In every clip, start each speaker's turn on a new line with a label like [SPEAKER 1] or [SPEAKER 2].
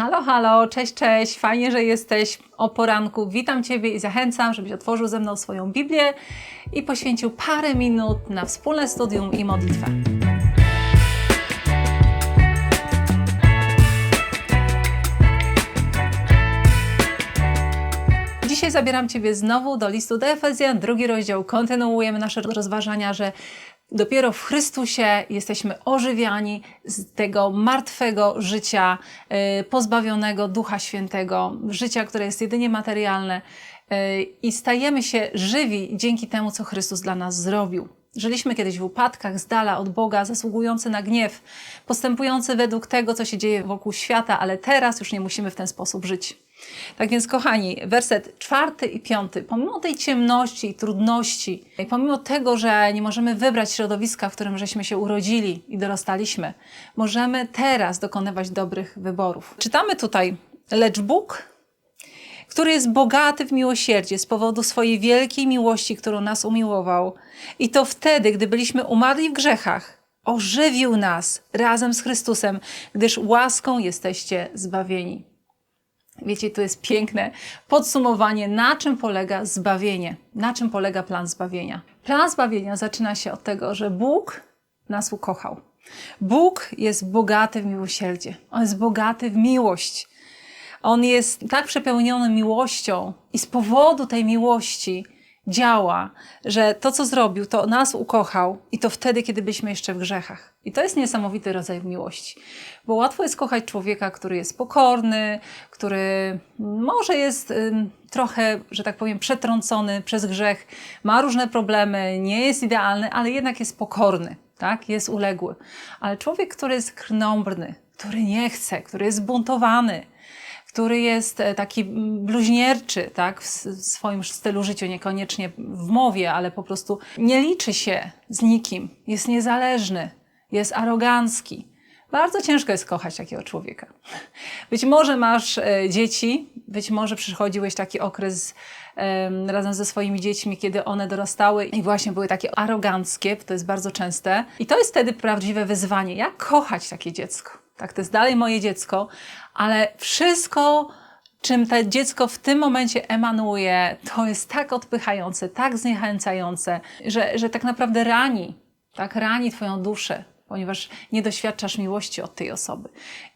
[SPEAKER 1] Halo, halo, cześć, cześć, fajnie, że jesteś o poranku. Witam Ciebie i zachęcam, żebyś otworzył ze mną swoją Biblię i poświęcił parę minut na wspólne studium i modlitwę. Dzisiaj zabieram Ciebie znowu do listu do Efezjan, drugi rozdział. Kontynuujemy nasze rozważania, że dopiero w Chrystusie jesteśmy ożywiani z tego martwego życia, y, pozbawionego Ducha Świętego, życia, które jest jedynie materialne y, i stajemy się żywi dzięki temu, co Chrystus dla nas zrobił. Żyliśmy kiedyś w upadkach, z dala od Boga, zasługujący na gniew, postępujący według tego, co się dzieje wokół świata, ale teraz już nie musimy w ten sposób żyć. Tak więc, kochani, werset czwarty i piąty. Pomimo tej ciemności i trudności, i pomimo tego, że nie możemy wybrać środowiska, w którym żeśmy się urodzili i dorastaliśmy, możemy teraz dokonywać dobrych wyborów. Czytamy tutaj, lecz Bóg, który jest bogaty w miłosierdzie z powodu swojej wielkiej miłości, którą nas umiłował, i to wtedy, gdy byliśmy umarli w grzechach, ożywił nas razem z Chrystusem, gdyż łaską jesteście zbawieni. Wiecie, to jest piękne podsumowanie, na czym polega zbawienie, na czym polega plan zbawienia. Plan zbawienia zaczyna się od tego, że Bóg nas ukochał. Bóg jest bogaty w miłosierdzie, On jest bogaty w miłość. On jest tak przepełniony miłością i z powodu tej miłości działa, że to, co zrobił, to nas ukochał i to wtedy, kiedy byliśmy jeszcze w grzechach. I to jest niesamowity rodzaj miłości, bo łatwo jest kochać człowieka, który jest pokorny, który może jest trochę, że tak powiem, przetrącony przez grzech, ma różne problemy, nie jest idealny, ale jednak jest pokorny, tak? jest uległy. Ale człowiek, który jest krnąbrny, który nie chce, który jest zbuntowany, który jest e, taki bluźnierczy tak, w swoim stylu życia, niekoniecznie w mowie, ale po prostu nie liczy się z nikim, jest niezależny, jest arogancki. Bardzo ciężko jest kochać takiego człowieka. Być może masz e, dzieci, być może przychodziłeś taki okres razem ze swoimi dziećmi, kiedy one dorastały i właśnie były takie aroganckie, to jest bardzo częste. I to jest wtedy prawdziwe wyzwanie. Jak kochać takie dziecko? Tak, to jest dalej moje dziecko, ale wszystko, czym to dziecko w tym momencie emanuje, to jest tak odpychające, tak zniechęcające, że, że tak naprawdę rani, tak rani Twoją duszę, ponieważ nie doświadczasz miłości od tej osoby.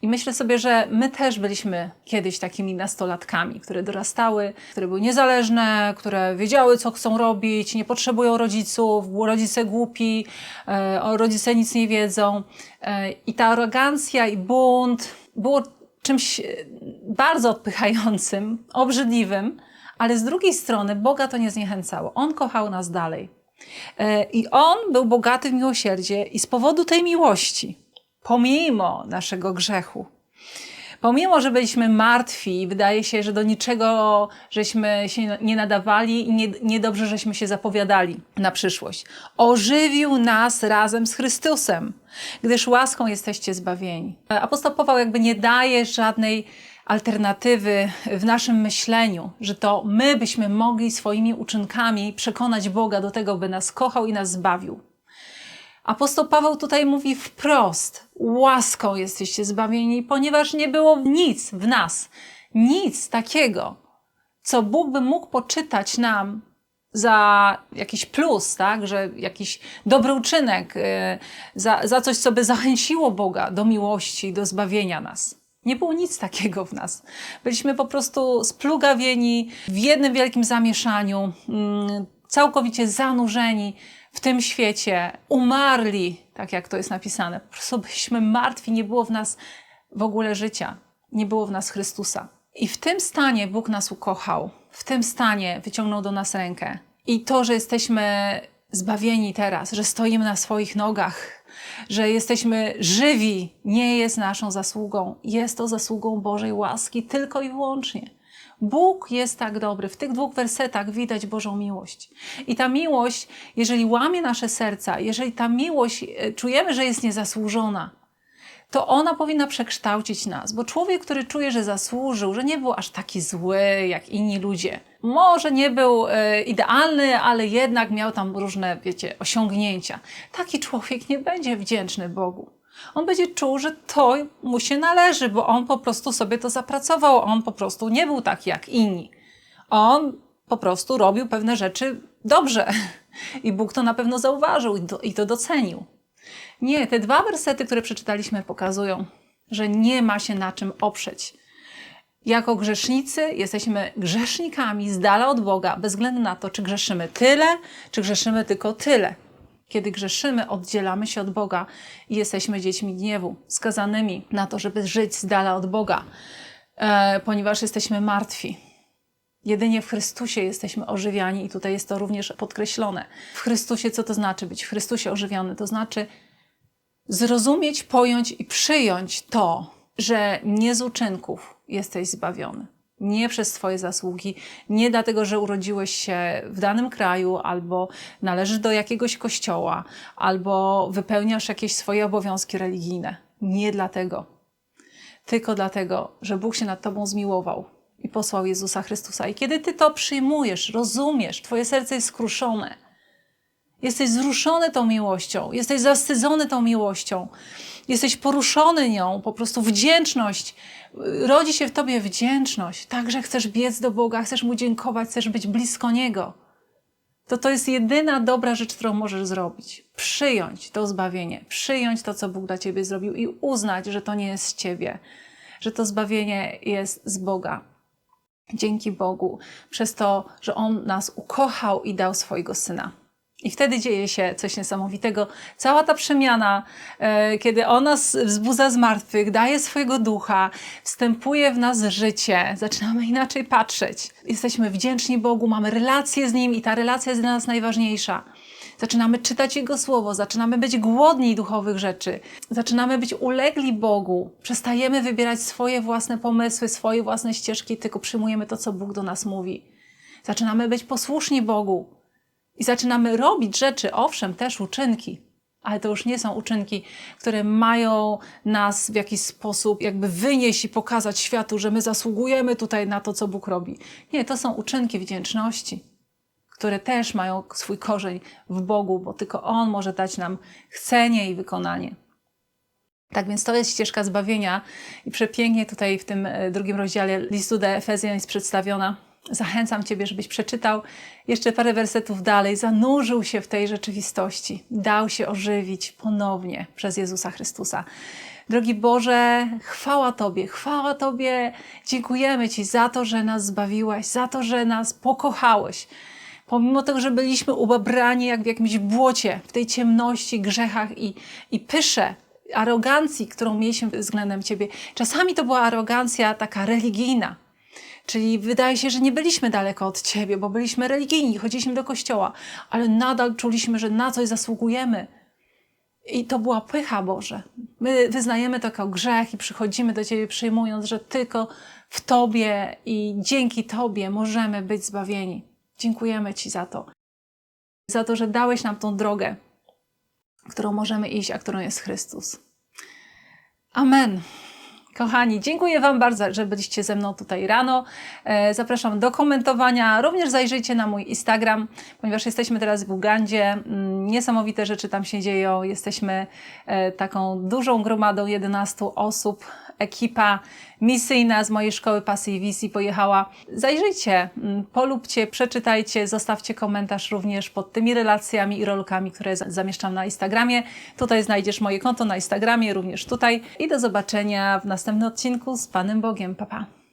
[SPEAKER 1] I myślę sobie, że my też byliśmy kiedyś takimi nastolatkami, które dorastały, które były niezależne, które wiedziały, co chcą robić, nie potrzebują rodziców, rodzice głupi, e, rodzice nic nie wiedzą. E, I ta arogancja i bunt było czymś e, bardzo odpychającym, obrzydliwym, ale z drugiej strony Boga to nie zniechęcało. On kochał nas dalej. E, I On był bogaty w miłosierdzie i z powodu tej miłości, pomimo naszego grzechu, pomimo, że byliśmy martwi i wydaje się, że do niczego żeśmy się nie nadawali i nie, niedobrze żeśmy się zapowiadali na przyszłość, ożywił nas razem z Chrystusem, gdyż łaską jesteście zbawieni. Apostoł Paweł jakby nie daje żadnej alternatywy w naszym myśleniu, że to my byśmy mogli swoimi uczynkami przekonać Boga do tego, by nas kochał i nas zbawił. Apostoł Paweł tutaj mówi wprost: łaską jesteście zbawieni, ponieważ nie było nic w nas, nic takiego, co Bóg by mógł poczytać nam za jakiś plus, tak? że jakiś dobry uczynek, y, za, za coś, co by zachęciło Boga do miłości, do zbawienia nas. Nie było nic takiego w nas. Byliśmy po prostu splugawieni w jednym wielkim zamieszaniu, mm, całkowicie zanurzeni w tym świecie, umarli, tak jak to jest napisane. Po prostu byliśmy martwi, nie było w nas w ogóle życia, nie było w nas Chrystusa. I w tym stanie Bóg nas ukochał, w tym stanie wyciągnął do nas rękę. I to, że jesteśmy zbawieni teraz, że stoimy na swoich nogach, że jesteśmy żywi, nie jest naszą zasługą. Jest to zasługą Bożej łaski tylko i wyłącznie. Bóg jest tak dobry. W tych dwóch wersetach widać Bożą miłość. I ta miłość, jeżeli łamie nasze serca, jeżeli ta miłość e, czujemy, że jest niezasłużona, to ona powinna przekształcić nas, bo człowiek, który czuje, że zasłużył, że nie był aż taki zły jak inni ludzie, może nie był e, idealny, ale jednak miał tam różne, wiecie, osiągnięcia. Taki człowiek nie będzie wdzięczny Bogu. On będzie czuł, że to mu się należy, bo on po prostu sobie to zapracował. On po prostu nie był taki jak inni. On po prostu robił pewne rzeczy dobrze. I Bóg to na pewno zauważył i to, i to docenił. Nie, te dwa wersety, które przeczytaliśmy, pokazują, że nie ma się na czym oprzeć. Jako grzesznicy jesteśmy grzesznikami z dala od Boga, bez względu na to, czy grzeszymy tyle, czy grzeszymy tylko tyle. Kiedy grzeszymy, oddzielamy się od Boga i jesteśmy dziećmi gniewu, skazanymi na to, żeby żyć z dala od Boga, e, ponieważ jesteśmy martwi. Jedynie w Chrystusie jesteśmy ożywiani i tutaj jest to również podkreślone. W Chrystusie co to znaczy być w Chrystusie ożywiony? To znaczy zrozumieć, pojąć i przyjąć to, że nie z uczynków jesteś zbawiony. Nie przez Twoje zasługi, nie dlatego, że urodziłeś się w danym kraju, albo należysz do jakiegoś kościoła, albo wypełniasz jakieś swoje obowiązki religijne. Nie dlatego. Tylko dlatego, że Bóg się nad Tobą zmiłował i posłał Jezusa Chrystusa. I kiedy Ty to przyjmujesz, rozumiesz, Twoje serce jest skruszone, Jesteś wzruszony tą miłością, jesteś zawstydzony tą miłością, jesteś poruszony nią, po prostu wdzięczność. Rodzi się w tobie wdzięczność, tak, że chcesz biec do Boga, chcesz Mu dziękować, chcesz być blisko Niego. To to jest jedyna dobra rzecz, którą możesz zrobić. Przyjąć to zbawienie, przyjąć to, co Bóg dla ciebie zrobił i uznać, że to nie jest z ciebie, że to zbawienie jest z Boga. Dzięki Bogu, przez to, że On nas ukochał i dał swojego Syna. I wtedy dzieje się coś niesamowitego. Cała ta przemiana, e, kiedy On nas wzbudza z martwych, daje swojego ducha, wstępuje w nas życie, zaczynamy inaczej patrzeć. Jesteśmy wdzięczni Bogu, mamy relację z Nim i ta relacja jest dla nas najważniejsza. Zaczynamy czytać Jego słowo, zaczynamy być głodni duchowych rzeczy, zaczynamy być ulegli Bogu, przestajemy wybierać swoje własne pomysły, swoje własne ścieżki, tylko przyjmujemy to, co Bóg do nas mówi. Zaczynamy być posłuszni Bogu. I zaczynamy robić rzeczy, owszem, też uczynki, ale to już nie są uczynki, które mają nas w jakiś sposób jakby wynieść i pokazać światu, że my zasługujemy tutaj na to, co Bóg robi. Nie, to są uczynki wdzięczności, które też mają swój korzeń w Bogu, bo tylko On może dać nam chcenie i wykonanie. Tak więc to jest ścieżka zbawienia i przepięknie tutaj w tym e, drugim rozdziale listu do Efezjan jest przedstawiona. Zachęcam Ciebie, żebyś przeczytał jeszcze parę wersetów dalej, zanurzył się w tej rzeczywistości, dał się ożywić ponownie przez Jezusa Chrystusa. Drogi Boże, chwała Tobie, chwała Tobie. Dziękujemy Ci za to, że nas zbawiłeś, za to, że nas pokochałeś. Pomimo tego, że byliśmy ubabrani jak w jakimś błocie, w tej ciemności, grzechach i, i pysze, arogancji, którą mieliśmy względem Ciebie. Czasami to była arogancja taka religijna, Czyli wydaje się, że nie byliśmy daleko od Ciebie, bo byliśmy religijni, chodziliśmy do kościoła, ale nadal czuliśmy, że na coś zasługujemy. I to była pycha Boże. My wyznajemy to jako grzech i przychodzimy do Ciebie przyjmując, że tylko w Tobie i dzięki Tobie możemy być zbawieni. Dziękujemy Ci za to. Za to, że dałeś nam tą drogę, którą możemy iść, a którą jest Chrystus. Amen. Kochani, dziękuję Wam bardzo, że byliście ze mną tutaj rano. E, zapraszam do komentowania. Również zajrzyjcie na mój Instagram, ponieważ jesteśmy teraz w Ugandzie. Mm, niesamowite rzeczy tam się dzieją. Jesteśmy e, taką dużą gromadą 11 osób ekipa misyjna z mojej szkoły pasji i wizji pojechała. Zajrzyjcie, mm, polubcie, przeczytajcie, zostawcie komentarz również pod tymi relacjami i rolkami, które zamieszczam na Instagramie. Tutaj znajdziesz moje konto na Instagramie, również tutaj. I do zobaczenia w następnym odcinku z Panem Bogiem. Pa, pa.